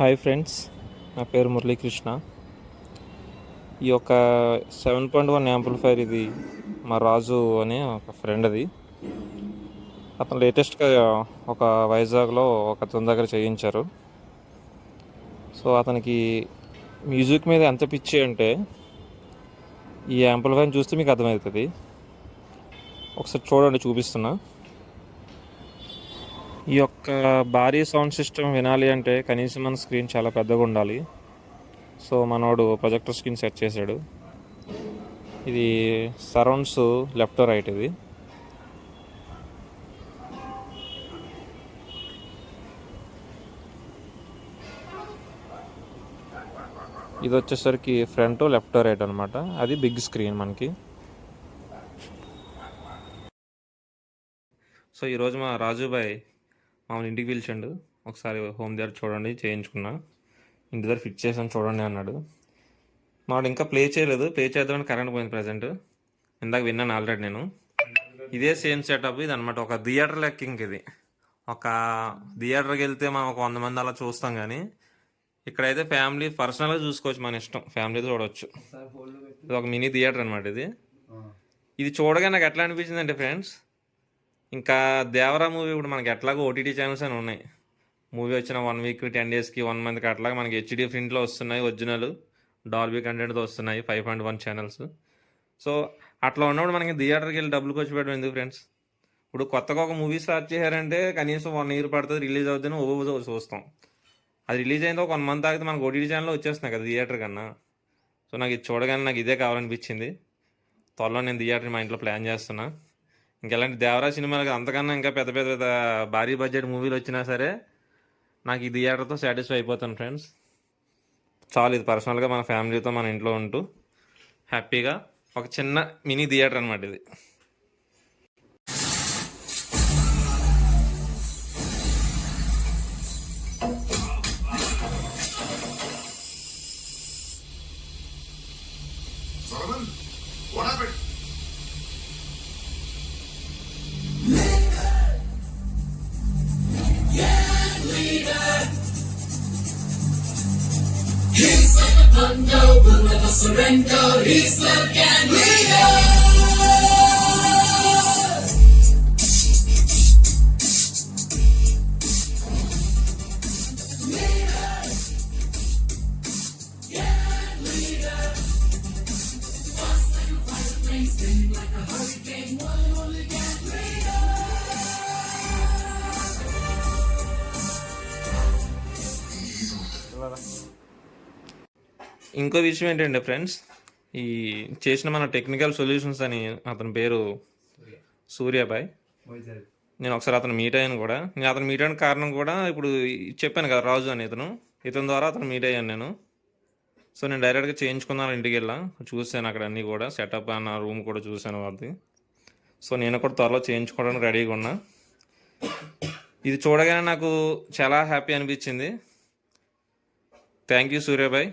Hi friends నా పేరు మురళీకృష్ణ. ఈ యొక్క సెవెన్ పాయింట్ వన్ యాంప్లిఫైర్ ఇది మా రాజు అనే ఒక ఫ్రెండ్ అది. అతను లేటెస్ట్గా ఒక వైజాగ్లో ఒక అతని దగ్గర చేయించారు. సో అతనికి మ్యూజిక్ మీద ఎంత పిచ్చి అంటే ఈ యాంప్లిఫైర్ చూస్తే మీకు అర్థమవుతుంది. ఒకసారి చూడండి చూపిస్తున్నా. ఈ యొక్క భారీ సౌండ్ సిస్టమ్ వినాలి అంటే కనీసం మన స్క్రీన్ చాలా పెద్దగా ఉండాలి. సో మనోడు ప్రొజెక్టర్ స్క్రీన్ సెట్ చేశాడు. ఇది సరౌండ్స్ లెఫ్ట్ రైట్ ఇది. ఇది వచ్చేసరికి ఫ్రంట్ లెఫ్ట్ రైట్ అనమాట అది బిగ్ స్క్రీన్ మనకి. సో ఈరోజు మా రాజుబాయ్ మామూలు ఇంటికి పిలిచిండు ఒకసారి హోమ్ దగ్గర చూడండి చేయించుకున్నా. ఇంటి దగ్గర ఫిట్ చేసాను చూడండి అన్నాడు. మాడు ఇంకా ప్లే చేయలేదు. ప్లే చేద్దామని కరెంట్ పోయింది ప్రజెంట్ ఇందాక విన్నాను ఆల్రెడీ నేను. ఇదే సేమ్ సెటప్ ఇది అనమాట ఒక థియేటర్ లెక్కింగ్ ఇది. ఒక థియేటర్కి వెళ్తే మనం ఒక వంద మంది అలా చూస్తాం కానీ ఇక్కడైతే ఫ్యామిలీ పర్సనల్గా చూసుకోవచ్చు మన ఇష్టం. ఫ్యామిలీతో చూడవచ్చు ఇది ఒక మినీ థియేటర్ అనమాట ఇది. ఇది చూడగా నాకు ఎట్లా అనిపించింది అంటే ఫ్రెండ్స్ ఇంకా దేవరా మూవీ ఇప్పుడు మనకి ఎట్లాగో ఓటీటీ ఛానల్స్ అని ఉన్నాయి. మూవీ వచ్చిన వన్ వీక్ టెన్ డేస్కి వన్ మంత్కి అట్లాగా మనకి హెచ్డి ప్రింట్లో వస్తున్నాయి ఒరిజినల్ డాల్బీ కంటెంట్తో వస్తున్నాయి five point one channels so అట్లా ఉన్నప్పుడు మనకి థియేటర్కి వెళ్ళి డబ్బులు ఖర్చు పెట్టడం ఎందుకు ఫ్రెండ్స్ ఇప్పుడు కొత్తగా ఒక మూవీ స్టార్ట్ చేశారంటే కనీసం వన్ ఇయర్ పడుతుంది రిలీజ్ అవుతుందని ఓ చూస్తాం. అది రిలీజ్ అయిందో ఒక వన్ మంత్ ఆగితే మనకు ఓటీటీ ఛానల్లో వచ్చేస్తున్నాయి కదా థియేటర్ కన్నా. సో నాకు ఇది చూడగానే నాకు ఇదే కావాలనిపించింది. త్వరలో నేను థియేటర్ మా ఇంట్లో ప్లాన్ చేస్తున్నా. ఇంకెలాంటి దేవరా సినిమాలకు అంతకన్నా ఇంకా పెద్ద పెద్ద పెద్ద భారీ బడ్జెట్ మూవీలు వచ్చినా సరే నాకు ఈ థియేటర్తో సాటిస్ఫై అయిపోతాను ఫ్రెండ్స్ చాలు ఇది పర్సనల్గా మన ఫ్యామిలీతో మన ఇంట్లో ఉంటూ హ్యాపీగా ఒక చిన్న మినీ థియేటర్ అనమాట ఇది. on we'll never surrender. His love can lead us. Lead like a fire, blazing like a hurricane. ఇంకో విషయం ఏంటంటే ఫ్రెండ్స్ ఈ చేసిన మన టెక్నికల్ సొల్యూషన్స్ అని అతని పేరు సూర్యాబాయ్. నేను ఒకసారి అతను మీట్ అయ్యాను కూడా. నేను అతను మీట్ అయిన కారణం కూడా ఇప్పుడు చెప్పాను కదా రాజు అని ఇతను. ఇతని ద్వారా అతను మీట్ అయ్యాను నేను. సో నేను డైరెక్ట్గా చేయించుకున్నాను ఇంటికి వెళ్ళా. చూశాను అక్కడ అన్నీ కూడా సెటప్ అన్న రూమ్ కూడా చూశాను వాళ్ళది. సో నేను కూడా త్వరలో చేయించుకోవడానికి రెడీగా ఉన్నా. ఇది చూడగానే నాకు చాలా హ్యాపీ అనిపించింది. Thank you సూర్యాబాయ్.